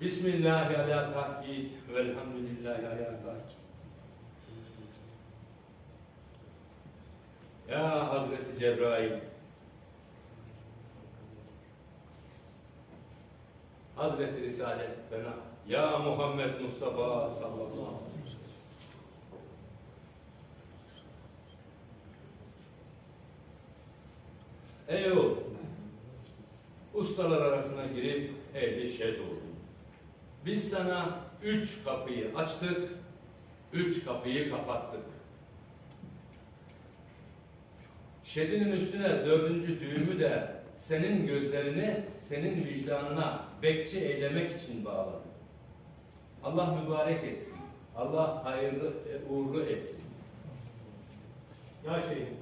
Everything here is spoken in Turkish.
Bismillahi ala tahkik velhamdülillahi ala tahkik. Ya Hazreti Cebrail, Hazreti Risalet bana, Ya Muhammed Mustafa sallallahu aleyhi ve sellem. Ey oğul, ustalar arasına girip ehli şed oldun. Biz sana üç kapıyı açtık, üç kapıyı kapattık. Şedinin üstüne dördüncü düğümü de senin gözlerini senin vicdanına bekçi eylemek için bağladık. Allah mübarek etsin. Allah hayırlı, e, uğurlu etsin. Ya şeyhim,